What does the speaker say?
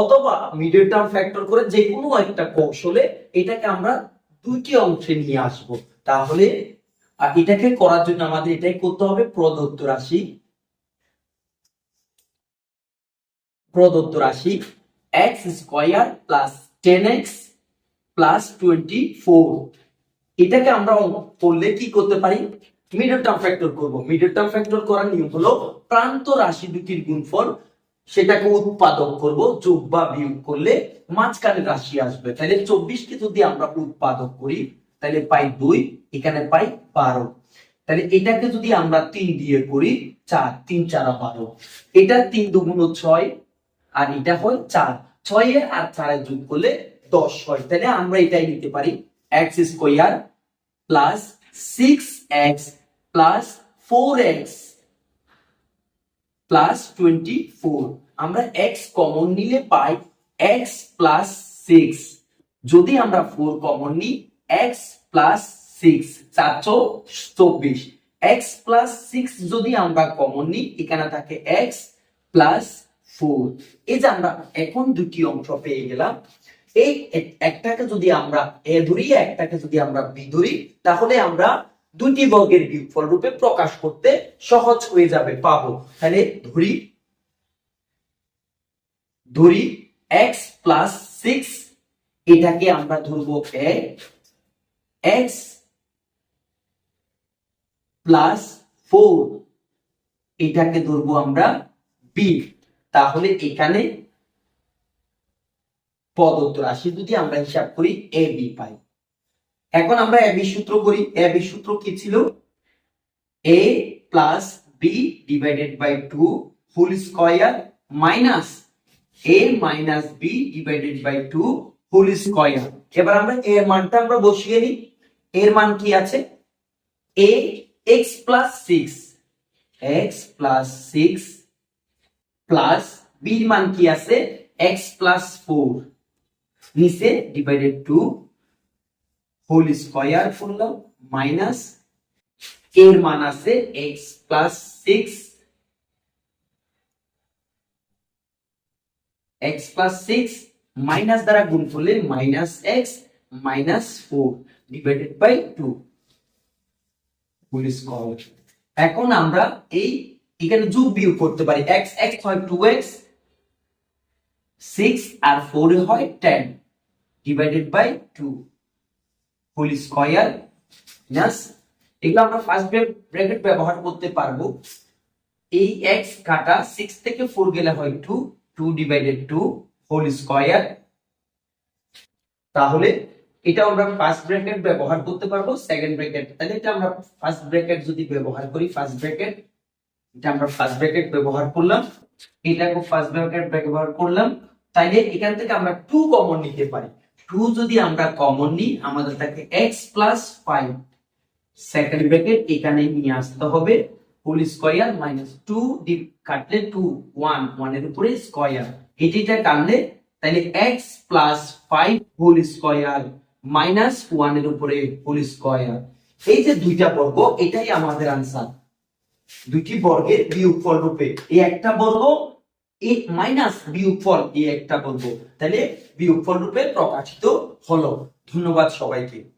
অথবা middle term factor করে যে কোনো একটা কৌশলে এটাকে আমরা দুইটি অংশে নিয়ে আসব। তাহলে এটাকে করার জন্য আমাদের এটাই করতে হবে প্রদত্ত রাশি। প্রদত্ত রাশি X square plus ten X plus twenty four এটাকে আমরা করলে কি করতে পারি? মিডল টার্ম ফ্যাক্টর করব। মিডল টার্ম ফ্যাক্টর করার নিয়ম হলো প্রান্ত রাশি দুটির গুণফল সেটাকে উৎপাদক করব, যোগ বা বিয়োগ করলে মাঝখানে রাশি আসবে। তাহলে চব্বিশকে যদি আমরা উৎপাদক করি, তাহলে পাই দুই, এখানে পাই বারো। তাহলে এটাকে যদি আমরা তিন দিয়ে করি, চার, তিন চারা বারো। এটা তিন দুগুণ ছয়, আর এটা হয় চার। ছয়ের আর চারের যোগ করলে দশ হয়। তাহলে আমরা এটাই নিতে পারি X square plus six X plus four X plus twenty four আমরা এক্স কমন নিলে পাই এক্স প্লাস সিক্স যদি আমরা ফোর কমন নিই এক্স প্লাস সিক্স চারশো চব্বিশ। এক্স প্লাস সিক্স যদি আমরা কমন নিই, এখানে থাকে এক্স প্লাস ফোর এই যে আমরা এখন দুটি অংশ পেয়ে গেলাম। এই এক- একটাকে যদি আমরা এ ধরি, একটাকে যদি আমরা বি ধরি, তাহলে আমরা দুটি বর্গের বিয়োগফল রূপে প্রকাশ করতে সহজ হয়ে যাবে, পাবো। তাহলে ধরি ধরি এক্স প্লাস সিক্স এটাকে আমরা ধরবো এ এক্স প্লাস ফোর এটাকে ধরবো আমরা বি তাহলে এখানে প্রদত্ত রাশি যদি আমরা হিসাব করি এ বি পাই। এখন আমরা এ বি সূত্র করি। এ বি সূত্র কি ছিল? A plus B divided by two full square minus A minus B divided by two full square এবার আমরা এর মানটা আমরা বসিয়ে নিই। এর মান কি আছে? A X plus six X plus six plus বির মান কি আছে? এক্স প্লাস ফোর নিচে ডিভাইডেড টু হোল স্কোয়ার করলাম মাইনাস এর মান আছে X plus six, X plus six minus দ্বারা গুণ করলে minus X minus four divided by two whole square. এখন আমরা এই এখানে যোগ বিয়োগ করতে পারি, এক্স এক্স হয় টু এক্স, সিক্স আর ফোর হয় ten divided by two whole square minus এগুলো আমরা ফার্স্ট ব্র্যাকেট ব্যবহার করতে পারব। এই এক্স কাটা সিক্স থেকে ফোর গেলে হয় two two divided two whole square তাহলে এটা আমরা ফার্স্ট ব্র্যাকেট ব্যবহার করতে পারব সেকেন্ড ব্র্যাকেট তাহলে এটা আমরা ফার্স্ট ব্র্যাকেট যদি ব্যবহার করি ফার্স্ট ব্র্যাকেট এটা আমরা ফার্স্ট ব্র্যাকেট ব্যবহার করলাম। এটাকে ফার্স্ট ব্র্যাকেট ব্যবহার করলাম। তাইলে এখান থেকে আমরা টু কমন নিতে পারি। টু যদি আমরা কমন নিই, আমাদের থাকে x plus five second bracket এখানে নিয়ে আসতে হবে হোল স্কোয়ার মাইনাস টু কাটলে টু ওয়ান ওয়ানের উপরে স্কোয়ার এটিটা কাটলে তাহলে x plus five whole square minus ওয়ানের উপরে হোল স্কোয়ার এই যে দুইটা বর্গ, এটাই আমাদের আনসার দুইটি বর্গের বিয়োগফল রূপে। এই একটা বর্গ এই মাইনাস বিয়োগফল এই একটা বলব। তাহলে বিয়োগফল রূপে প্রকাশিত হলো। ধন্যবাদ সবাইকে।